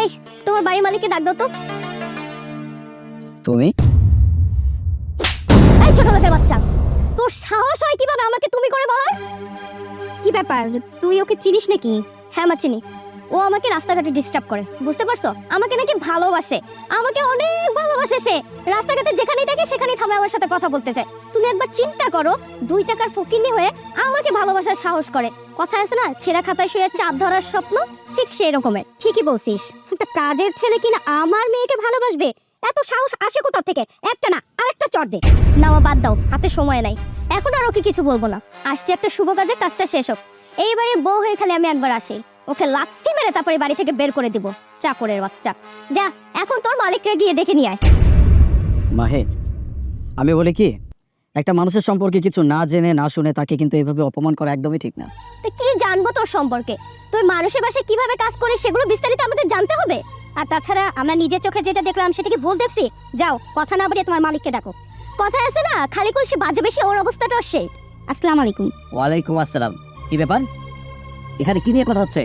এই তোমার বাড়ির মালিককে ডাক দাও তো। তুমি? এই ছোট লোকের বাচ্চা তোর সাহস হয় কীভাবে আমাকে তুমি করে বলার? কি ব্যাপার? তুই ওকে চিনিস নাকি? হ্যাঁ মা চিনি। ও আমাকে রাস্তাঘাটে ডিস্টার্ব করে বুঝতে পারছ? আমাকে নাকি ভালোবাসে। আমাকে অনেক ভালোবাসে সে। রাস্তাঘাটে যেখানেই দেখে সেখানেই থামে আমার সাথে কথা বলতে চায়। তুমি একবার চিন্তা করো দুই টাকার ফকিনি হয়ে আমাকে ভালোবাসার সাহস করে। কথা আছে না ছেঁড়া খাতায় শুয়ে চাঁদ ধরার স্বপ্ন? ঠিক সেই রকমের ঠিকই বলছিস। একটা কাজের ছেলে কিনা আমার মেয়েকে ভালোবাসবে? এত সাহস আসে কোথা থেকে? একটা না, আরেকটা চর দে। না বাদ দাও, হাতে সময় নাই। এখন আর ওকে কিছু বলব না। আসছে একটা শুভ কাজে, কাজটা শেষ হোক। এইবারে বউ হয়ে খালি আমি একবার আসি। ওকে লাথি মেরে তারপরে বাড়ি থেকে বের করে দিব। চাকরের বাচ্চা। যা, এখন তোর মালিককে গিয়ে ডেকে নিয়ে আয়। মাহে আমি বলি কি একটা মানুষের সম্পর্কে কিছু না জেনে না শুনে তাকে কিন্তু এইভাবে অপমান করা একদমই ঠিক না। তো কি জানব তোর সম্পর্কে? তুই মানুষের বাসায় কীভাবে কাজ করে সেগুলো বিস্তারিত আমাদের জানতে হবে? আর তাছাড়া আমরা নিজের চোখে যেটা দেখলাম সেটা কি ভুল দেখছি? যাও কথা না বলে তোমার মালিককে ডাকো। কথা আছে না খালি করে সে বাজে বেশি ওর অবস্থাটাও সেই। আসসালামু আলাইকুম। ওয়ালাইকুম আসসালাম। কি ব্যাপার? এখানে কি নিয়ে কথা হচ্ছে?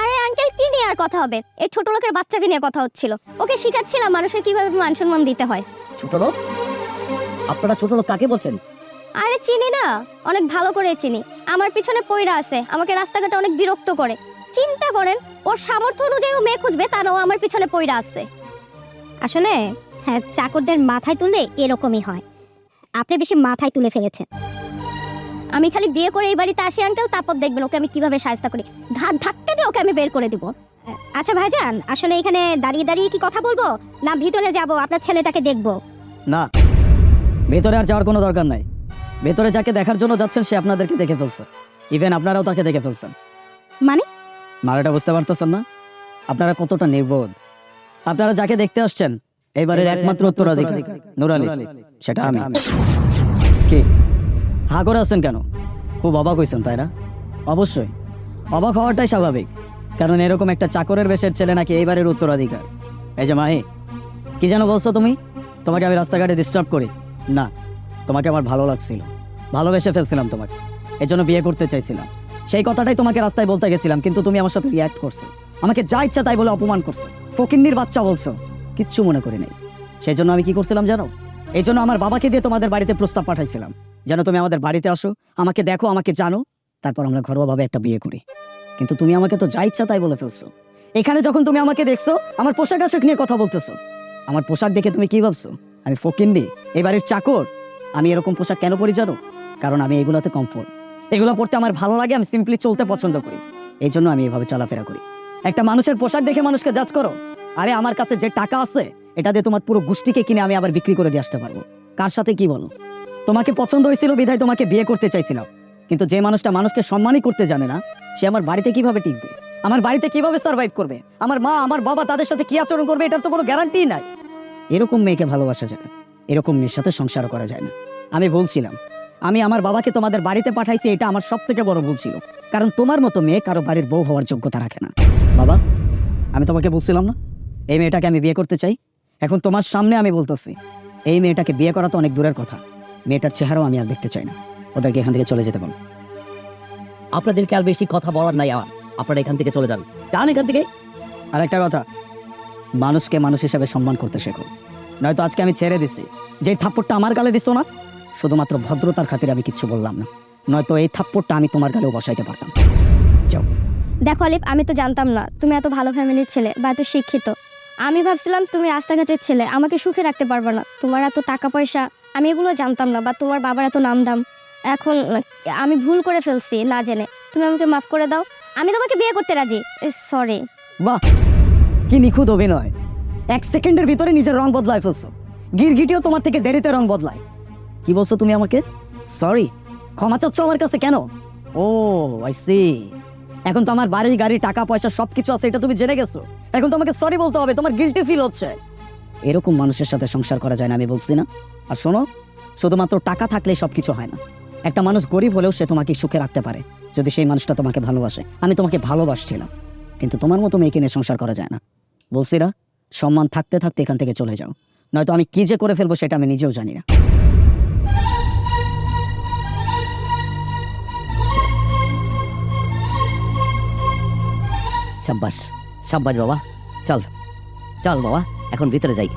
আরে আঙ্কেল কি নিয়ে আর কথা হবে? এই ছোট লোকের বাচ্চাকে নিয়ে কথা হচ্ছিল। ওকে শিখাচ্ছিলাম মানুষের কীভাবে মান সম্মান দিতে হয়। ছোট লোক? আপনারা ছোট লোক কাকে বলছেন? আরে চিনি না। অনেক ভালো করে চিনি। আমার পিছনে পয়রা আছে। আমাকে রাস্তাঘাটে অনেক বিরক্ত করে। চিন্তা করেন ওর সামর্থ্য অনুযায়ী ও মেয়ে খুঁজবে তা না ও আমার পিছনে পয়রা আছে। আসলে হ্যাঁ চাকরদের মাথায় তুললে এরকমই হয়। আপনি বেশি মাথায় তুলে ফেলেছেন। আমি খালি বিয়ে করে এই বাড়িতে আসি আঙ্কেল তারপর দেখবেন ওকে আমি কীভাবে সাহায্য করি। ঘাট ধাক্কা দিয়ে ওকে আমি বের করে দিব। আচ্ছা ভাইজান আসলে এখানে দাঁড়িয়ে দাঁড়িয়ে কি কথা বলব? না ভিতরে যাব আপনার ছেলেটাকে দেখব। না। ভেতরে আর যাওয়ার কোনো দরকার নাই। ভেতরে যাকে দেখার জন্য যাচ্ছেন সে আপনাদেরকে দেখে ফেলছে। ইভেন আপনারাও তাকে দেখে ফেলছেন। মানে? মারাটা বুঝতে পারতেছেন না? আপনারা কতটা নির্বোধ। আপনারা যাকে দেখতে আসছেন এবারের একমাত্র উত্তরাধিকারী। নুরালি। সেটা আমি। কি? হা করে আছেন কেন? খুব অবাক হয়েছেন তাই না? অবশ্যই। অবাক হওয়াটাই স্বাভাবিক। কারণ এরকম একটা চাকরের বেশের ছেলে নাকি এইবারের উত্তরাধিকার। এই যে মাহি কি যেন বলছো তুমি? তোমাকে আমি রাস্তাঘাটে ডিস্টার্ব করি। না, তোমাকে আমার ভালো লাগছিল। ভালোবেসে ফেলছিলাম তোমাকে। এই জন্য বিয়ে করতে চাইছিলাম। সেই কথাটাই তোমাকে রাস্তায় বলতে গেছিলাম, কিন্তু তুমি আমার সাথে রিয়াক্ট করছ। আমাকে যা ইচ্ছা তাই বলে অপমান করছ। ফকিন্নির বাচ্চা বলছো। কিচ্ছু মনে করি নাই। সেই জন্য আমি কি করছিলাম জানো? এই জন্য আমার বাবাকে দিয়ে তোমাদের বাড়িতে প্রস্তাব পাঠাইছিলাম। যেন তুমি আমাদের বাড়িতে আসো, আমাকে দেখো, আমাকে জানো, তারপর আমরা ঘরোয়াভাবে একটা বিয়ে করি। কিন্তু তুমি আমাকে তো যা ইচ্ছা তাই বলে ফেলছো। এখানে যখন তুমি আমাকে দেখছ, আমার পোশাক আশাক নিয়ে কথা বলতেছো। আমার পোশাক দেখে তুমি কি ভাবছ? আমি ফকিন্নি এবারের চাকর। আমি এরকম পোশাক কেন পরি জানো? কারণ আমি এগুলোতে কমফোর্ট এগুলো পড়তে আমার ভালো লাগে, আমি সিম্পলি চলতে পছন্দ করি। এই জন্য আমি এভাবে চলাফেরা করি। একটা মানুষের পোশাক দেখে মানুষকে জাজ করো। আরে আমার কাছে যে টাকা আছে, এটা দিয়ে তোমার পুরো গোষ্ঠীকে কিনে আমি আবার বিক্রি করে দিয়ে আসতে পারব। কার সাথে কি বলো? তোমাকে পছন্দ হয়েছিল, বিধায় তোমাকে বিয়ে করতে চাইছিলাম। কিন্তু যে মানুষটা মানুষকে সম্মানই করতে জানে না, সে আমার বাড়িতে কীভাবে টিকবে? আমার বাড়িতে কীভাবে সার্ভাইভ করবে? আমার মা, আমার বাবা তাদের সাথে কি আচরণ করবে, এটার তো কোনো গ্যারান্টি নাই। এরকম মেয়েকে ভালোবাসা যায় না। এরকম মেয়ের সাথে সংসার করা যায় না। আমি বলছিলাম, আমি আমার বাবাকে তোমাদের বাড়িতে পাঠাইছি, এটা আমার সব থেকে বড় ভুল ছিল। কারণ তোমার মতো মেয়ে কারও বাড়ির বউ হওয়ার যোগ্যতা রাখে না। বাবা, আমি তোমাকে বলছিলাম না? এই মেয়েটাকে আমি বিয়ে করতে চাই? এখন তোমার সামনে আমি বলতেছি, এই মেয়েটাকে বিয়ে করা তো অনেক দূরের কথা। মেয়েটার চেহারাও আমি আর দেখতে চাই না। ওদেরকে এখান থেকে চলে যেতে বলো। আপনাদেরকে আর বেশি কথা বলার নাই আমার। আপনারা এখান থেকে চলে যান। যান এখান থেকে। আর একটা কথা মানুষকে মানুষ হিসাবে সম্মান করতে শেখো। নয়তো আজকে আমি ছেড়ে দিছি। যে থাপ্পড়টা আমার গালে দিছো না শুধুমাত্র ভদ্রতার খাতিরে আমি কিচ্ছু বললাম না। নয়তো এই থাপ্পড়টা আমি তোমার গালেও বসাইতে পারতাম। যাও। দেখো আলিফ আমি তো জানতাম না তুমি এত ভালো ফ্যামিলির ছেলে বা এত শিক্ষিত। আমি ভাবছিলাম তুমি রাস্তাঘাটের ছেলে আমাকে সুখে রাখতে পারবে না। তোমার এত টাকা পয়সা আমি এগুলো জানতাম না বা তোমার বাবার এত নাম দাম এখন আমি ভুল করে ফেলছি না জেনে। তুমি আমাকে মাফ করে দাও। আমি তোমাকে বিয়ে করতে রাজি। সরি বাহ! কি নিখুঁত অভিনয়। এক সেকেন্ডের ভিতরে নিজের রং বদলায় ফেলছো। গিরগিটিও তোমার থেকে দেরিতে রং বদলায়। কি বলছো তুমি আমাকে? সরি ক্ষমা চাচ্ছ আমার কাছে কেন? ও আই সি এখন তো আমার বাড়ি গাড়ি, টাকা, পয়সা সব কিছু আছে, এটা তুমি জেনে গেছো। এখন তোমাকে সরি বলতে হবে, তোমার গিলটি ফিল হচ্ছে। এরকম মানুষের সাথে সংসার করা যায় না, আমি বলছি না। আর শোনো, শুধুমাত্র টাকা থাকলে সব কিছু হয় না। একটা মানুষ গরিব হলেও সে তোমাকে সুখে রাখতে পারে, যদি সেই মানুষটা তোমাকে ভালোবাসে। আমি তোমাকে ভালোবাসছিলাম। কিন্তু তোমার মতো মেয়েকে নিয়ে সংসার করা যায় না। বলছি না সম্মান থাকতে থাকতে এখান থেকে চলে যাও। নয়তো আমি কি যে করে ফেলব সেটা আমি নিজেও জানি না। সাব্বাস সাব্বাস বাবা, চল চল বাবা, এখন ভিতরে যাই।